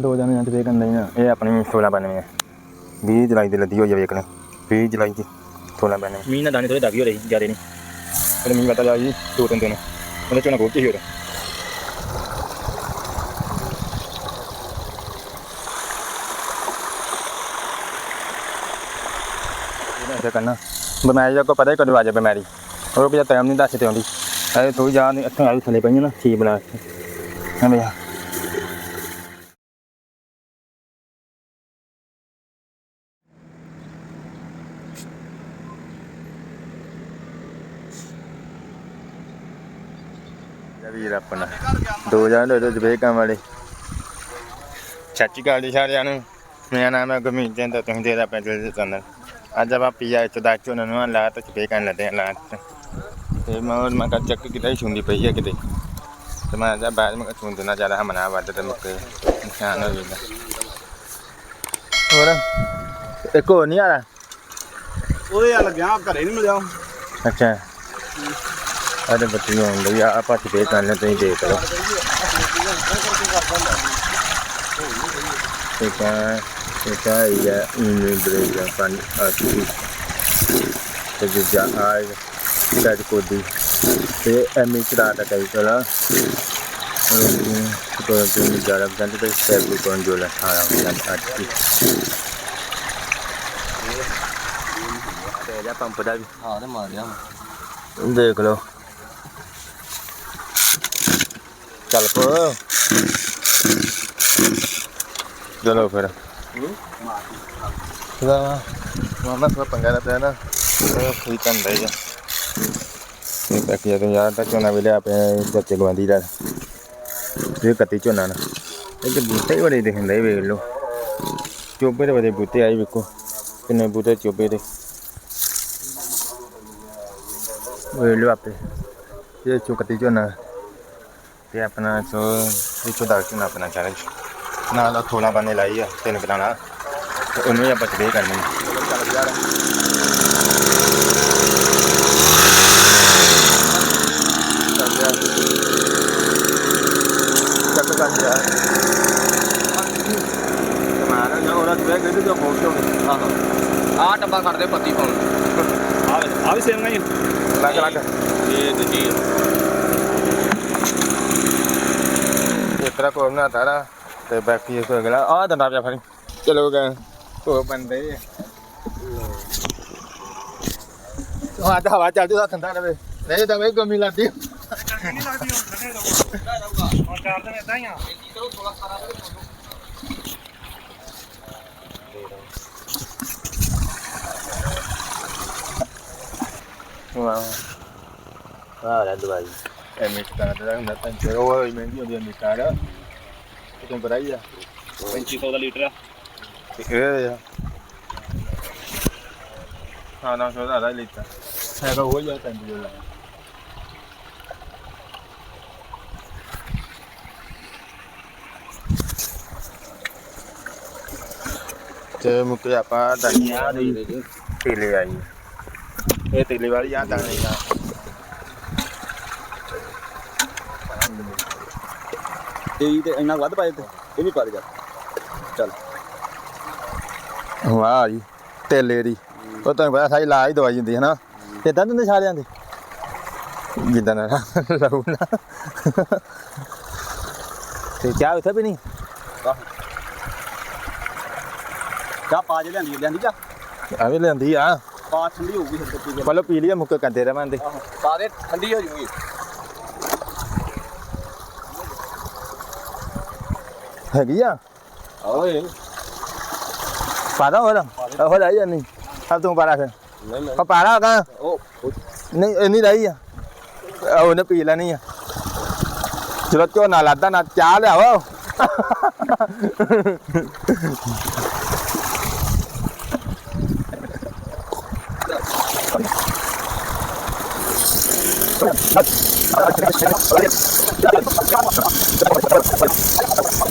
ਦੋ ਜਣੇ ਤੇ ਵੇਖਣ ਨਹੀਂ ਆ। ਇਹ ਆਪਣੀ 1692 ਹੈ 20 ਜੁਲਾਈ ਦੀ ਲੱਦੀ ਹੋਈ ਆ ਵੇਖਣ। 20 ਜੁਲਾਈ ਦੀ 1692 ਮੀਂਹ ਨਾਲ ਦਾਣੇ ਥੋੜੇ ਦਾਗੀ ਹੋ ਰਹੀ ਜਿਆਦੇ ਨਹੀਂ। ਉਹਨੇ ਮੀਂਹ ਪਤਾ ਜੀ ਦੋ ਤਿੰਨ ਦਿਨ। ਉਹਨੇ ਝੋਨਾ ਕੋਲ ਕੇ ਹੋਰ ਇਹਦਾ ਕਰਨਾ। ਬਿਮਾਰੀ ਦਾ ਕੋਈ ਪਤਾ ਹੀ ਕਦੋਂ ਆ ਜਾ ਬਿਮਾਰੀ। ਉਹ ਵੀ ਟਾਈਮ ਨਹੀਂ ਦੱਸ ਤੇ ਆਉਂਦੀ ਇਹ ਥੋੜੀ ਜਾਨ ਇੱਥੋਂ ਆਈ ਥੱਲੇ ਪਈਆਂ ਨਾ ਠੀਕ ਬਣਾ ਹਾਂ ਭਈਆ ਵੀਰ ਆਪਣਾ ਦੋ ਜਾਨ ਦੇ ਜਵੇਕਾਂ ਵਾਲੇ। ਸੱਚੀ ਗੱਲ ਦੀ ਸਾਰਿਆਂ ਨੂੰ। ਮੇਰਾ ਨਾਮ ਹੈ ਗੁਰਮੀਤ ਤੇ ਤੁਸੀਂ ਜਿਹੜਾ ਪਿੰਡ ਦੇ ਚੰਦਰ ਅੱਜ ਆਪਾਂ ਪੀਆ ਚ ਦਾ ਚੋਂ ਨੂੰ ਲਾ ਤੇ ਜਵੇਕਾਂ ਲੱਦੇ ਲਾ ਤੇ। ਮੈਂ ਉਹ ਮੈਂ ਚੱਕ ਕਿਤੇ ਸੁਣਦੀ ਪਈ ਹੈ ਕਿਤੇ। ਤੇ ਮੈਂ ਜਾ ਬਾਅਦ ਮੈਂ ਸੁਣ ਦੇਣਾ ਜ਼ਿਆਦਾ ਹਮਨਾ ਵੱਧ ਤੇ ਮੁੱਕੇ ਨਿਸ਼ਾਨ ਹੋ ਜਾਂਦਾ ਹੋਰ? ਇੱਕ ਹੋਰ ਨਹੀਂ ਆ ਰਿਹਾ? ਉਹਦੇ ਆ ਲੱਗਿਆ ਘਰੇ ਨਹੀਂ ਮਿਲਿਆ। ਅੱਛਾ। ਅਰੇ ਬੱਤੀ ਨੂੰ ਆਉਂਦੀ ਆ ਆਪਾਂ ਤੇ ਕਰਨ ਤੁਸੀਂ ਦੇਖ ਲਓ। ਠੀਕ ਹੈ ਠੀਕ ਹੈ ਇਹ ਇਨ ਬ੍ਰੇਕ ਪਾਣੀ ਆਤੀ ਤੇ ਜਿਹਾ ਆਈ ਸਾਡ ਕੋਦੀ ਤੇ ਕੋਈ ਕੋਈ ਜਰਾ ਬੰਦ ਤੇ ਸਟੈਪ ਨੂੰ ਕੰਟਰੋਲ ਸਾਰਾ ਹੁੰਦਾ ਅੱਜ ਤੇ ਜਾ ਪੰਪ ਦਾ ਵੀ। ਹਾਂ ਤੇ ਮਾਰਿਆ ਦੇਖ ਲਓ। ਚੱਲ ਪੋ ਚਲੋ ਫਿਰ। ਦਾ ਮਾਮਾ ਸੋ ਪੰਗਾ ਦਾ ਪਿਆ ਨਾ। ਉਹ ਕੀ ਕੰਦਾ ਹੀ ਇਹ ਤੱਕ ਜਦੋਂ ਯਾਰ ਤਾਂ ਝੋਨਾ ਵੀ ਲਿਆ ਪਿਆ ਜੱਤੇ ਗਵਾਂਦੀ ਦਾ ਇਹ ਕੱਤੀ ਝੋਨਾ ਨਾ। ਇਹ ਤੇ ਬੂਟੇ ਹੀ ਬੜੇ ਦਿਖਦੇ ਵੇਖ ਲਓ। ਚੋਬੇ ਦੇ ਬੜੇ ਬੂਟੇ ਆਏ ਵੇਖੋ। ਕਿੰਨੇ ਬੂਟੇ ਚੋਬੇ ਦੇ। ਵੇਖ ਲਓ ਆਪੇ। ਇਹ ਚੁਕਤੀ ਝੋਨਾ। ਤੇ ਆਪਣਾ ਸੋ ਇਹ ਚੋਦਾ ਝੋਨਾ ਆਪਣਾ ਚੈਲੰਜ ਨਾਲ ਥੋੜਾ ਬਾਨੇ ਲਾਈ ਆ ਤਿੰਨ ਬਣਾਣਾ ਤੇ ਉਹਨੂੰ ਹੀ ਆਪਾਂ ਸਪਰੇ ਕਰਨੀ ਚੱਕ ਕਰ ਯਾਰ ਮਾਰਾ ਨਾ ਉਹਦਾ ਤੇ ਤੋਂ ਆਹੋ ਆਹ ਟੱਬਾ ਕਰਦੇ ਪੱਤੀ ਪਾਉਣ ਆ ਆ ਵੀ ਸੇਮ ਨਹੀਂ ਲੱਗ ਲੱਗ ਇਹ ਦੂਜੀ ਇਸ ਤਰ੍ਹਾਂ ਕੋਈ ਨਾ ਤਾਰਾ ਤੇ ਬਾਕੀ ਇਸ ਅਗਲਾ ਆ ਦੰਦਾ ਪਿਆ ਫੜੀ ਚਲੋ ਗਏ ਉਹ ਬੰਦੇ ਹਾਂ ਤਾਂ ਹਵਾ ਚੱਲਦੀ ਤਾਂ ਠੰਡਾ ਰਵੇ ਨਹੀਂ ਤਾਂ ਵੇ ਗਮੀ ਲੱਗਦੀ ਨਹੀਂ ਲੱਗਦੀ ਹੁਣ ਠੰਡੇ ਰਹੂਗਾ ਹੁਣ ਚਾਰ ਦਿਨ ਇਦਾਂ ਹੀ ਆ ਵਾਹ ਵਾਹ ਲੈ ਦਵਾਈ ਇਹ ਮਿੱਟ ਕਰ ਦੇ ਹੁੰਦਾ ਤਾਂ ਤੇ ਉਹ ਹੀ ਮਹਿੰਗੀ ਹੁੰਦੀ ਹੈ ਮਿੱਟਾਂ ਦਾ ਤੋਂ ਬਰਾਈ ਆ? 2500 ਦਾ ਲੀਟਰ ਆ। ਇਹ ਆ। ਹਾਂ ਨਾ ਸੋਦਾ ਲੈ ਲੀਟਰ। ਹੈਗਾ ਉਹ ਜਾਂ ਤੈਨੂੰ ਜੋ ਤੇ ਮੁੱਕ ਆਪਾਂ ਦਨੀਆ ਦੀ ਤੇਲੇ ਆਈ ਇਹ ਤੇਲੇ ਵਾਲੀ ਆ ਦਨੀਆ 23 ਤੇ ਇੰਨਾ ਵੱਧ ਪਾਇਆ ਤੇ ਇਹ ਵੀ ਪਾ ਦੇ ਜਾ। ਚੱਲ। ਵਾਹ ਜੀ ਤੇਲੇ ਦੀ। ਉਹ ਤੁਹਾਨੂੰ ਪਤਾ ਸਾਰੀ ਲਾਜ ਦਵਾਈ ਹੁੰਦੀ ਹੈ ਨਾ। ਇਦਾਂ ਦਿੰਦੇ ਸਾਰਿਆਂ ਦੇ? ਜਿੱਦਾਂ ਨਾ ਲਾਉ ਨਾ। ਤੇ ਚਾਹ ਉੱਥੇ ਵੀ ਨਹੀਂ ਚਾਹ ਪਾ ਜੇ ਲੈਂਦੀ ਲੈਂਦੀ ਜਾ ਆਵੇਂ ਲੈਂਦੀ ਆ। ਪਾ ਠੰਡੀ ਹੋਊਗੀ ਫਿਰ ਪੀ ਲਈ ਮੁੱਕ ਕੰਦੇ ਰਵਾਂ ਦੇ। ਪਾ ਦੇ ਠੰਡੀ ਹੋ ਜੂਗੀ। ਹੈਗੀ ਆ ਓਏ ਪਾਦਾ ਹੋਣਾ ਹੋ ਲਈ ਜਾਂ ਨਹੀਂ ਸਭ ਤੂੰ ਪਾਰਾ ਫਿਰ ਨਹੀਂ ਨਹੀਂ ਪਾਰਾ ਕਾ ਨਹੀਂ ਇੰਨੀ ਰਹੀ ਆ ਉਹਨੇ ਪੀ ਲੈਣੀ ਆ ਚਲੋ ਝੋਨਾ ਲਾਦਾ ਨਾ ਚਾਹ ਲਿਆਓ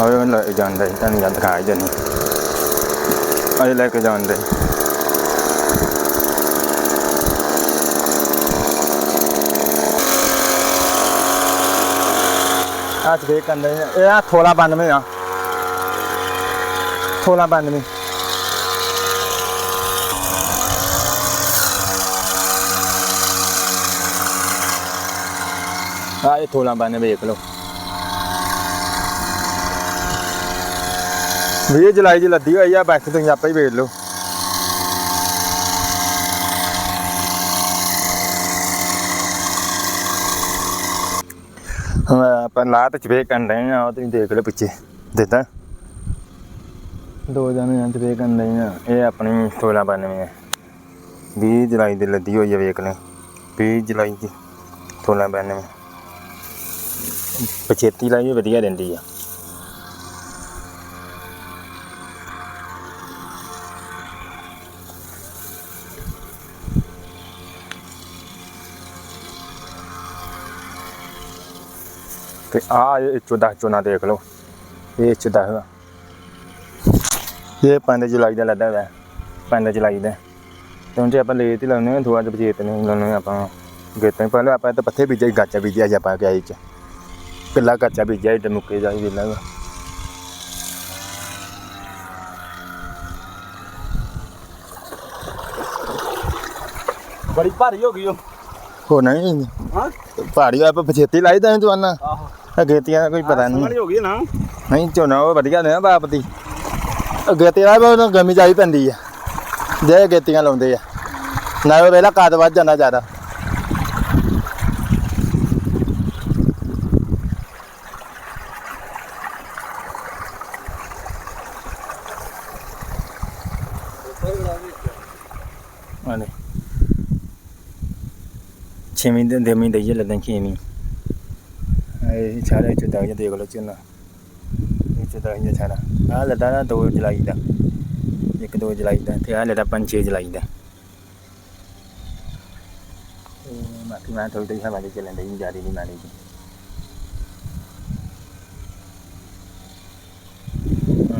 ayo la ijan dai tan yan kai jani ayo la ijan dai आज भी कर रहे हैं यार थोड़ा बंद में यहाँ थोड़ा बंद में हाँ ये थोड़ा बंद में देख लो 20 ਜੁਲਾਈ ਦੀ ਲੱਦੀ ਹੋਈ ਆ, ਬਾਕੀ ਤੁਸੀਂ ਆਪੇ ਹੀ ਵੇਖ ਲਓ। ਆਪਾਂ ਲਾਤ ਚਵੇ ਕਰਨ ਰਹੇ ਆ ਤੁਸੀਂ ਦੇਖ ਲਓ ਪਿੱਛੇ, ਦਿੱਤਾ। ਦੋ ਜਣੇ ਅੰਤ ਵੇ ਕਰਨ ਰਹੇ ਆ, ਇਹ ਆਪਣੀ 1692 ਹੈ 20 ਜੁਲਾਈ ਦੀ ਲੱਦੀ ਹੋਈ ਆ ਵੇਖ ਲੈ 20 ਜੁਲਾਈ ਦੀ 1692 ਪਛੇਤੀ ਲਈ ਵਧੀਆ ਰਹਿੰਦੀ ਆ। ਤੇ ਆ ਇਹ ਚੋਦਾ ਚੋਨਾ ਦੇਖ ਲਓ। ਇਹ ਚੋਦਾ ਹੈਗਾ ਇਹ 5 ਜੁਲਾਈ ਦਾ ਲੱਦਾ ਹੈ 5 ਜੁਲਾਈ ਦਾ। ਤੇ ਹੁਣ ਜੇ ਆਪਾਂ ਲੇਟ ਹੀ ਲਾਉਨੇ ਆ ਥੋੜਾ ਜਿਹਾ ਬਚੇਤ ਨਹੀਂ ਲਾਉਨੇ ਆਪਾਂ। ਗੇਤਾਂ ਹੀ ਪਹਿਲਾਂ ਆਪਾਂ ਤਾਂ ਪੱਥੇ ਬੀਜਿਆ ਸੀ, ਗਾਚਾ ਬੀਜਿਆ ਸੀ ਆਪਾਂ ਕਿਹਾ ਚ। ਪਿੱਲਾ ਗਾਚਾ ਬੀਜਿਆ ਤੇ ਮੁੱਕੇ ਜਾਈ ਵੇਲਾ। ਬੜੀ ਭਾਰੀ ਹੋ ਗਈ ਉਹ। ਹੋ ਨਹੀਂ। ਹਾਂ। ਪਹਾੜੀ ਆਪਾਂ ਪਛੇਤੀ ਲਾਈ ਤਾਂ ਜਵਾਨਾ। ਅਗੇਤੀਆਂ ਦਾ ਕੋਈ ਪਤਾ ਨਹੀਂ। ਸਮਝ ਹੋ ਗਈ ਨਾ। ਨਹੀਂ ਝੋਨਾ ਉਹ ਵਧੀਆ ਨੇ ਬਾਪ ਦੀ। ਅਗੇਤੀ ਆ ਉਹ ਗਮੀ ਜਾਈ ਪੈਂਦੀ ਆ। ਜੇ ਅਗੇਤੀਆਂ ਲਾਉਂਦੇ ਆ। ਨਾ ਉਹ ਵੇਲਾ ਕਾਦ ਵੱਧ ਜਾਂਦਾ ਜ਼ਿਆਦਾ। ਆਲੇ ਛੇਵੀਂ ਦੇ ਦੇਵੀਂ ਦਈਏ ਲੱਦਾਂ ਛੇਵੀਂ ਇਹ ਸਾਰੇ ਚ ਦਾ ਦੇਖ ਲਓ ਚੁਣਾ ਇਹ ਚ ਸਾਰਾ ਆ ਲੱਦਾ ਨਾ 2 ਜੁਲਾਈ ਦਾ। ਇੱਕ 2 ਜੁਲਾਈ ਦਾ। ਤੇ ਆ ਲੱਦਾ 5 ਜੁਲਾਈ ਦਾ। ਇਹ ਮੈਂ ਥੋੜੀ ਜਿਹੀ ਹਵਾ ਦੇ ਚੱਲਣ ਦੀ ਜਾਰੀ ਨਹੀਂ ਮਾਰੀ ਜੀ।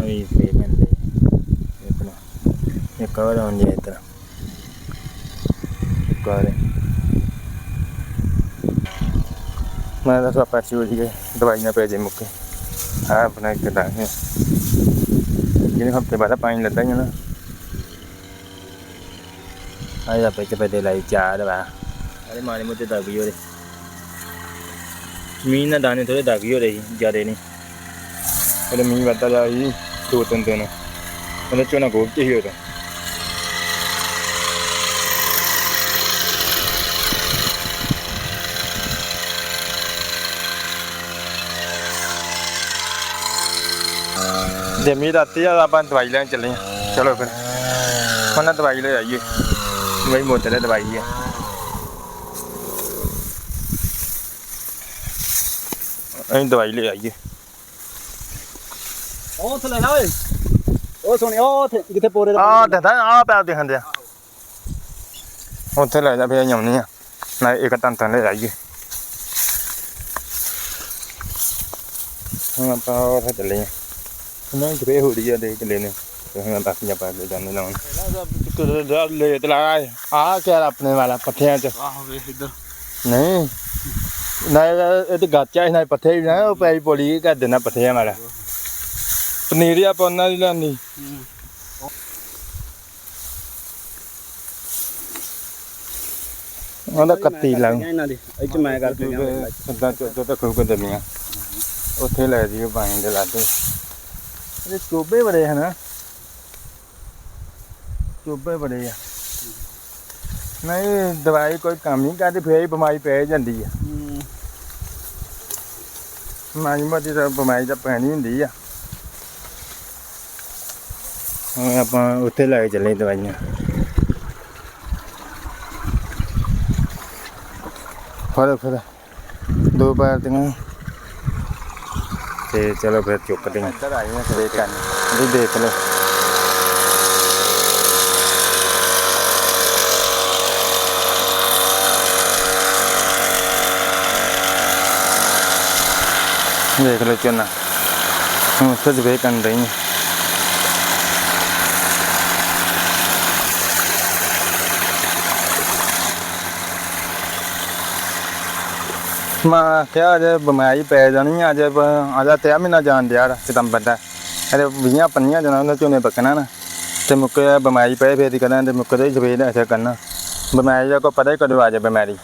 ਆਈ ਫੇ ਬੰਦੇ ਇੱਕ ਨਾ, ਇੱਕ ਹੋਰ ਆਉਂਦੀ ਹੈ ਇਤਨਾ ਇੱਕ ਹੋਰ ਹੈ। ਮੈਂ ਤਾਂ ਸੋ ਹੋ ਗਈ ਦਵਾਈ ਨਾ ਪੈ ਜੇ ਮੁੱਕੇ। ਆ ਬਣਾ ਕੇ ਦਾਂਗੇ ਜਿਹਨੇ ਹਫ਼ਤੇ ਬਾਅਦ ਪਾਣੀ ਲੱਗਾ ਹੀ ਆਇਆ ਪੈ ਕੇ ਪੈ ਲਾਈ ਚਾਰ ਵਾ ਅਰੇ ਮਾਰੇ ਮੋਟੇ ਦਾਗੀ ਹੋਰੇ। ਮੀਂਹ ਨਾ ਦਾਣੇ ਥੋੜੇ ਦਾਗੀ ਹੋ ਰਹੀ ਜਿਆਦੇ ਨਹੀਂ। ਉਹਦੇ ਮੀਂਹ ਵੱਧਦਾ ਜਾ ਦੋ ਤਿੰਨ ਦਿਨ। ਉਹਨੇ ਝੋਨਾ ਗੋਲ ਚ ਹੀ ਹੋਦਾ ਜਮੀ ਰਾਤੀ ਆ ਆਪਾਂ ਦਵਾਈ ਲੈਣ ਚੱਲੇ ਆ ਚਲੋ ਫਿਰ। ਹੁਣ ਨਾ ਦਵਾਈ ਲੈ ਆਈਏ। ਮੇਰੀ ਮੋਟੇ ਦੀ ਦਵਾਈ ਹੈ ਅਸੀਂ ਦਵਾਈ ਲੈ ਆਈਏ। ਉਹ ਉੱਥੇ ਲੈ ਓਏ। ਉਹ ਸੁਣੀ ਉਹ ਉੱਥੇ ਜਿੱਥੇ ਪੋਰੇ ਦਾ ਆ ਦਦਾ ਆ ਪੈਪ ਦੇਖਣ ਦਿਆ। ਉੱਥੇ ਲੈ ਜਾ ਫੇਰ ਆਉਣੀ ਆ ਨਾ ਇੱਕ ਤਨ ਲੈ ਆਈਏ। ਹੁਣ ਆਪਾਂ ਉੱਥੇ ਚੱਲੇ ਆ ਉਹਨਾਂ ਜਰੇ ਹੋ ਰਹੀ ਆ ਦੇਖ ਲੈਨੇ ਤੇ ਹੁਣ ਬਾਕੀਆਂ ਪਾ ਕੇ ਜਾਣੇ ਲਾਉਣ ਲੈ ਤੇ ਲਾ ਆ ਕਿਆ ਆਪਣੇ ਵਾਲਾ ਪੱਠਿਆਂ ਚ। ਆਹੋ ਵੇਖ ਇੱਧਰ। ਨਹੀਂ ਨਾ ਇਹ ਤੇ ਗਾਚਾ ਸੀ ਨਾ ਪੱਠੇ ਹੀ ਨਾ ਉਹ ਪੈਰੀ ਪੋਲੀ ਕਰ ਦੇਣਾ ਪੱਠਿਆਂ ਵਾਲਾ। ਪਨੀਰੀ ਆਪਾਂ ਉਹਨਾਂ ਦੀ ਲੈਣੀ ਉਹਦਾ ਕੱਤੀ ਲੰਗ ਇਹਨਾਂ ਦੀ। ਇੱਥੇ ਮੈਂ ਕਰਕੇ ਗਿਆ ਸੱਦਾ ਚੋਦਾ ਤਾਂ ਖੂਬ ਦਮੀਆਂ ਉੱਥੇ ਲੈ ਜੀ ਬਾਈਂ ਦੇ ਲਾਦੇ ਇਹ ਚੋਬੇ ਬੜੇ ਹਨ। ਚੋਬੇ ਬੜੇ ਆ। ਨਹੀਂ, ਦਵਾਈ ਕੋਈ ਕੰਮ ਨਹੀਂ ਕਰਦੀ, ਫੇਰ ਹੀ ਬਿਮਾਰੀ ਪੈ ਜਾਂਦੀ ਆ। ਮਾਈ ਮੋਟੀ ਤਾਂ ਬਿਮਾਰੀ ਤਾਂ ਪੈਣੀ ਹੁੰਦੀ ਆ। ਹੁਣ ਆਪਾਂ ਉੱਥੇ ਲੈ ਕੇ ਚੱਲੇ ਦਵਾਈਆਂ। ਫੜ ਫੜ। ਦੋ ਪੈਰ ਦੀਆਂ ਤੇ ਚਲੋ ਫਿਰ ਚੁੱਕਦੇ ਹਾਂ ਇੱਧਰ ਆਏ ਹਾਂ ਸਵੇਰ ਕਰਨ ਵੀ ਦੇਖ ਲਓ। ਦੇਖ ਲਓ ਚੰਨਾ ਹੁਣ ਉੱਥੇ ਸਵੇਰ ਕਰਨ ਰਹੀ ਹਾਂ ਮੈਂ ਕਿਹਾ ਅਜੇ ਬਿਮਾਰੀ ਪੈ ਜਾਣੀ ਆ, ਅਜੇ ਬ- ਤੇ ਮਹੀਨਾ ਜਾਣ ਦਿਆ ਸਤੰਬਰ ਦਾ। ਇਹਦੇ 20 ਪੰਨੀਆਂ ਜਨਾਂ ਦਾ ਝੋਨੇ ਪੱਕਣਾ ਨਾ ਤੇ ਮੁੱਕੇ ਬਿਮਾਰੀ ਪਏ ਫੇਰ ਹੀ ਕਰਨਾ ਤੇ ਮੁੱਕੇ ਜਵੇਦ ਸਵੇਰ ਐਸੇ ਕਰਨਾ। ਬਿਮਾਰੀ ਦਾ ਕੋਈ ਪਤਾ ਹੀ ਕਦੋਂ ਆ ਜਾ ਬਿਮਾਰੀ।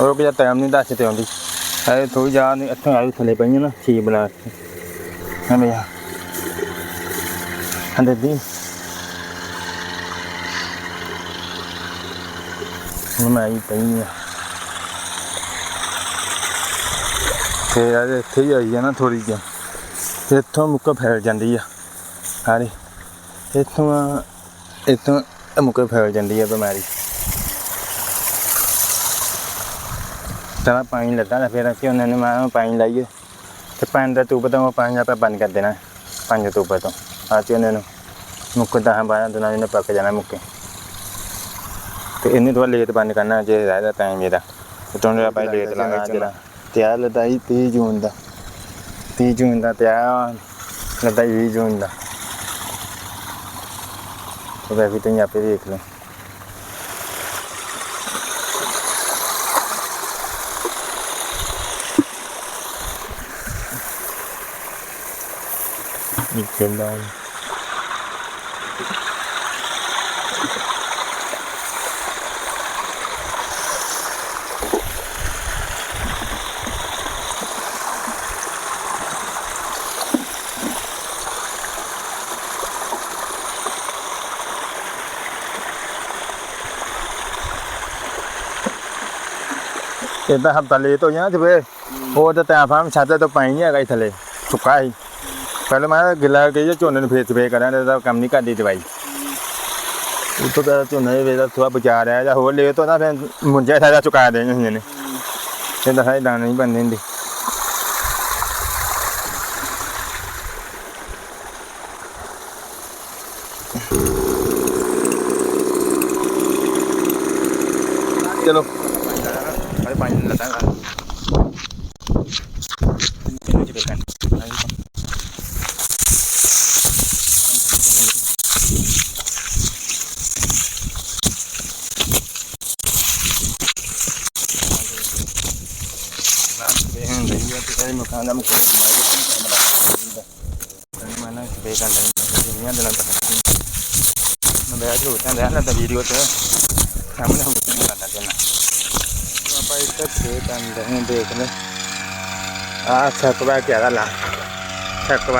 ਉਹ ਕਿ ਟਾਈਮ ਨਹੀਂ ਦੱਸ ਤੇ ਆਉਂਦੀ। ਇਹ ਥੋੜੀ ਜਾ ਇੱਥੋਂ ਆਈ ਥੱਲੇ ਪਈਆਂ ਨਾ ਛੀ ਬਣਾ ਕੇ। ਹਮੇ ਆ ਦੀ ਬਿਮਾਰੀ ਪਈ ਆ। ਤੇ ਇਹ ਇੱਥੇ ਹੀ ਆਈ ਆ ਨਾ ਥੋੜੀ ਜਿਹੀ। ਤੇ ਇੱਥੋਂ ਮੁੱਕ ਫੈਲ ਜਾਂਦੀ ਆ। ਹਾਂਜੀ ਇੱਥੋਂ ਇੱਥੋਂ ਇਹ ਮੁੱਕ ਫੈਲ ਜਾਂਦੀ ਆ ਬਿਮਾਰੀ। ਤਾਂ ਪਾਣੀ ਲੱਗਾ ਤਾਂ ਫਿਰ ਅਸੀਂ ਉਹਨਾਂ ਨੇ ਮੈਂ ਪਾਣੀ ਲਾਈਏ। ਤੇ ਪਾਣੀ ਦਾ ਟੂਬ ਤੋਂ ਉਹ ਪਾਣੀ ਆਪਾਂ ਬੰਦ ਕਰ ਦੇਣਾ, ਪੰਜ ਟੂਬ ਤੋਂ। ਆ ਤੇ ਉਹਨਾਂ ਨੂੰ ਮੁੱਕ ਦਸਾਂ ਬਾਰਾਂ ਦਿਨਾਂ ਨੇ ਪੱਕ ਜਾਣਾ ਮੁੱਕੇ। ਤੇ ਇਹਨੇ ਥੋੜਾ ਲੇਟ ਬੰਦ ਕਰਨਾ, ਜੇ ਰਹਿਦਾ ਟਾਈਮ ਇਹਦਾ। ਤੇ ਤੁਹਾਨੂੰ ਆਪਾਂ ਲੇਟ ਲਾਣਾ ਜਿਹੜਾ ਤਿਆਰ ਲਦਾਈ 30 ਜੂਨ ਦਾ। 30 ਜੂਨ ਦਾ ਤਿਆਰ ਲਦਾਈ 20 ਜੂਨ ਦਾ। ਉਹ ਵੀ ਤੁਸੀਂ ਆਪੇ ਦੇਖ ਲਓ। ਨਿਕਲਦਾ ਇਦਾਂ ਹਫਤਾ ਲੇਟ ਹੋ ਜਾਣਾ ਜਵੇ ਉਹ ਤਾਂ ਟਾਈਮ ਫਾਮ ਛੱਤ ਤੋਂ ਪਾਣੀ ਨਹੀਂ ਹੈਗਾ ਸੀ ਥੱਲੇ, ਸੁੱਕਾ ਸੀ ਪਹਿਲਾਂ ਮੈਂ ਗਿੱਲਾ ਕਹੀ ਝੋਨੇ ਨੂੰ ਫੇਰ ਸਪਰੇ ਕਰਾਂ ਇਹਦਾ ਕੰਮ ਨਹੀਂ ਕਰਦੀ ਦਵਾਈ। ਉਤੋਂ ਦਾ ਝੋਨੇ ਦੇ ਵੇਦਾ ਥੋੜਾ ਬਚਾ ਰਿਹਾ ਜਾਂ ਹੋਰ ਲੇਟ ਹੋ ਨਾ ਫਿਰ ਮੁੰਜਾ ਸਾਰਾ ਚੁਕਾ ਦੇਣੇ ਹੁੰਦੇ ਨੇ। ਇਹ ਤਾਂ ਸਾਰੇ ਦਾਣੇ ਨਹੀਂ ਬੰਦੇ ਹੁੰਦੇ। ਚਲੋ। ਅਰੇ ਪਾਣੀ ਲੱਗਾ ਗਾ ਇਹਨੂੰ ਜਿਵੇਂ ਕਰ ਦੇਹਨ ਰਹੀ ਹੈ ਤੇ ਇਹ ਮਕਾਨ ਦਾ ਮੁਕੱਦਮਾ ਹੈ ਮੈਂ ਨਾ ਬੇਕਾਂ ਨਹੀਂ ਦੁਨੀਆ ਦੇ ਨਾਲ ਤੱਕ ਮੈਂ ਬੈਠ ਕੇ ਤੇ ਆ ਛੱਕਵਾ ਕਿਆ ਲਾ। ਛੱਕ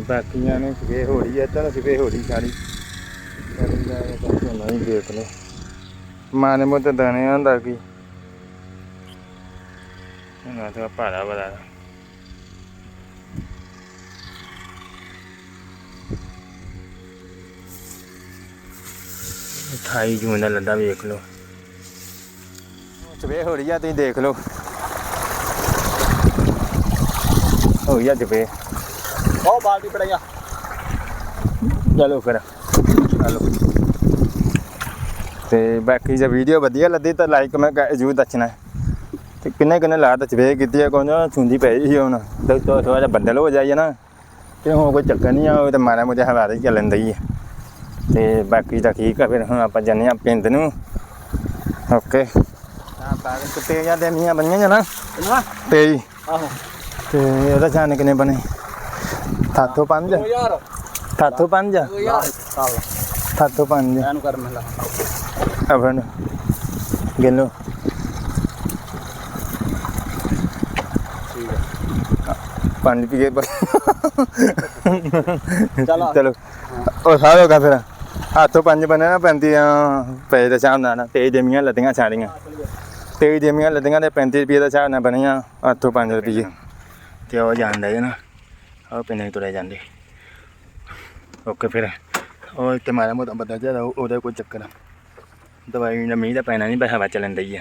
ਬਾਕੀਆਂ ਨੂੰ ਸਵੇ ਹੋ ਰਹੀ ਤਾਂ ਸਵੇ ਹੋ ਸਾਰੀ। ਸਾਰੀ ਦਾ ਨਹੀਂ ਦੇਖ ਲਓ ਮਾਨੇ ਮੋਟੇ ਦਾਣੇ ਆਂਦਾ ਕੀ? ਇਹਨਾਂ ਦਾ ਭਾਰਾ ਬੜਾ 28 ਜੂਨ ਦਾ ਲੱਦਾ ਵੇਖ ਲਓ ਸਵੇ ਹੋ ਰਹੀ ਆ ਤੁਸੀਂ ਦੇਖ ਲਓ ਹੋ ਗਿਆ ਜਵੇ ਉਹ ਬਾਲਟੀ ਪੜਾਇਆ ਚਲੋ ਫਿਰ ਚਲੋ ਤੇ ਬਾਕੀ ਜੇ ਵੀਡੀਓ ਵਧੀਆ ਲੱਗੀ ਤਾਂ ਲਾਈਕ ਮੈਂ ਜੂ ਦੱਸਣਾ ਤੇ ਕਿੰਨੇ ਕਿੰਨੇ ਲਾ ਤਾਂ ਚਵੇ ਕੀਤੀ ਆ ਕੋਈ ਨਾ ਸੁੰਦੀ ਪਈ ਸੀ ਹੁਣ। ਤੇ ਥੋੜਾ ਜਿਹਾ ਬੱਦਲ ਹੋ ਜਾਈਏ ਨਾ ਤੇ ਹੁਣ ਕੋਈ ਚੱਕਰ ਨਹੀਂ ਆ ਤੇ ਮਾਰਾ ਮੁਝੇ ਹਵਾ ਦੇ ਚੱਲਣ ਦਈ ਹੈ ਤੇ ਬਾਕੀ ਤਾਂ ਠੀਕ ਆ ਫਿਰ ਹੁਣ ਆਪਾਂ ਜੰਨੇ ਆ ਪਿੰਡ ਨੂੰ। ਓਕੇ। ਤਾਂ ਬਾਅਦ ਕੁੱਤੇ ਜਾਂ ਦੇ ਮੀਆਂ ਬਣੀਆਂ ਜਾਂ ਨਾ? ਤੇ ਜੀ। ਆਹੋ। ਤੇ ਉਹਦਾ ਜਾਣ ਕਿੰਨੇ ਬਣੇ? ਥਾਥੋ ਪੰਜ। ਥਾਥੋ ਪੰਜ। ਥਾਥੋ ਪੰਜ। ਇਹਨੂੰ ਕਰ ਮੈਂ ਲਾ। ਅਵਨ ਗੇਲੋ ਠੀਕ ਹੈ ਪੰਜ ਪੀਏ ਚੱਲ। ਚਲੋ। ਉਹ ਸਾਰਾ ਹੋ ਗਿਆ ਫਿਰ। ਹੱਥੋਂ ਪੰਜ ਬਣੇ ਨਾ ਪੈਂਦੀਆਂ ਪਏ ਦੇ ਹਿਸਾਬ ਨਾਲ। ਨਾ ਤੇ ਜਮੀਆਂ ਲੱਦੀਆਂ ਸਾਰੀਆਂ ਤੇ ਜਮੀਆਂ ਲੱਦੀਆਂ ਤੇ 35 ਰੁਪਏ ਦਾ ਹਿਸਾਬ ਨਾਲ ਬਣੀਆਂ ਹੱਥੋਂ 5 ਰੁਪਏ ਤੇ ਉਹ ਜਾਂਦਾ ਹੈ ਨਾ। ਉਹ ਪਿੰਨੇ ਤੁਰੇ ਜਾਂਦੇ। ਓਕੇ ਫਿਰ। ਉਹ ਇੱਥੇ ਮਾੜਾ ਮੋਟਾ ਬੰਦਾ ਜਿਹਾ ਉਹਦਾ ਕੋਈ ਚੱਕਰ। ਦਵਾਈ ਨਾਲ ਮੀਂਹ ਦਾ ਪੈਣਾ ਨਹੀਂ ਬਈ ਹਵਾ ਚੱਲਣ ਦਈ ਆ।